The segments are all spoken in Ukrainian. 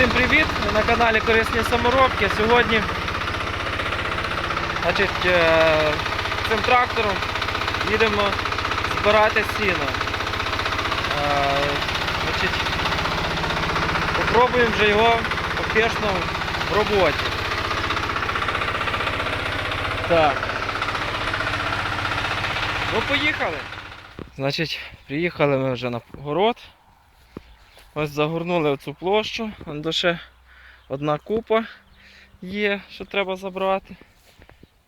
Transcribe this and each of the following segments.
Всім привіт! Ви на каналі Корисні саморобки. Сьогодні значить, е, цим трактором їдемо збирати сіно. Е, Значить, попробуємо вже його успішно в роботі. Так. Ну, поїхали. Значить, приїхали ми вже на город. Ось загорнули цю площу. Вон ще одна купа є, що треба забрати.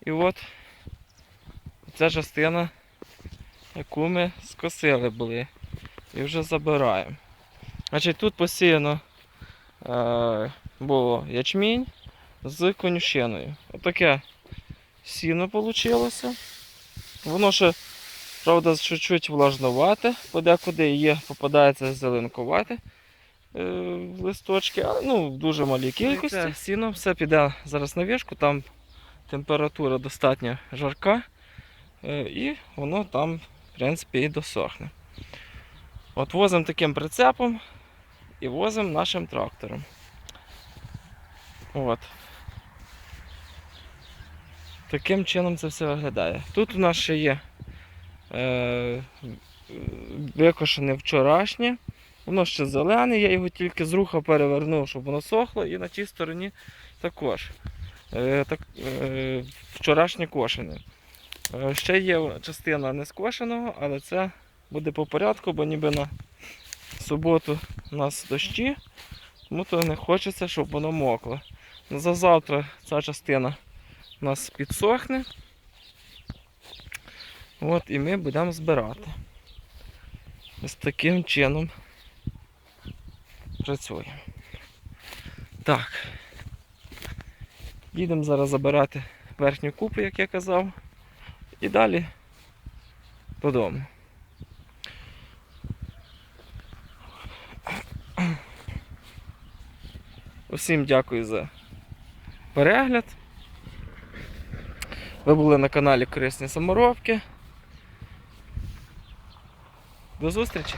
І от ця частина, яку ми скосили були. І вже забираємо. Значить, тут посіяно е, було ячмінь з конюшиною. Отаке сіно вийшло. Воно ще, правда, чуть-чуть влажновате, подекуди є, попадається зеленкувате е, листочки, але ну, в дуже малій кількості. Це сіно все піде зараз на вішку, там температура достатньо жарка, е, і воно там, в принципі, і досохне. От возимо таким прицепом і возимо нашим трактором. От. Таким чином це все виглядає. Тут у нас ще є викошене вчорашнє. Воно ще зелене, я його тільки з руха перевернув, щоб воно сохло, і на тій стороні також. Е, так, е, вчорашнє кошене. Е, ще є частина не скошеного, але це буде по порядку, бо ніби на суботу у нас дощі, тому то не хочеться, щоб воно мокло. За завтра ця частина у нас підсохне. От, і ми будемо збирати. Ось таким чином працюємо. Так. Їдемо зараз забирати верхню купу, як я казав, і далі додому. Усім дякую за перегляд. Ви були на каналі Корисні Саморобки. До зустрічі!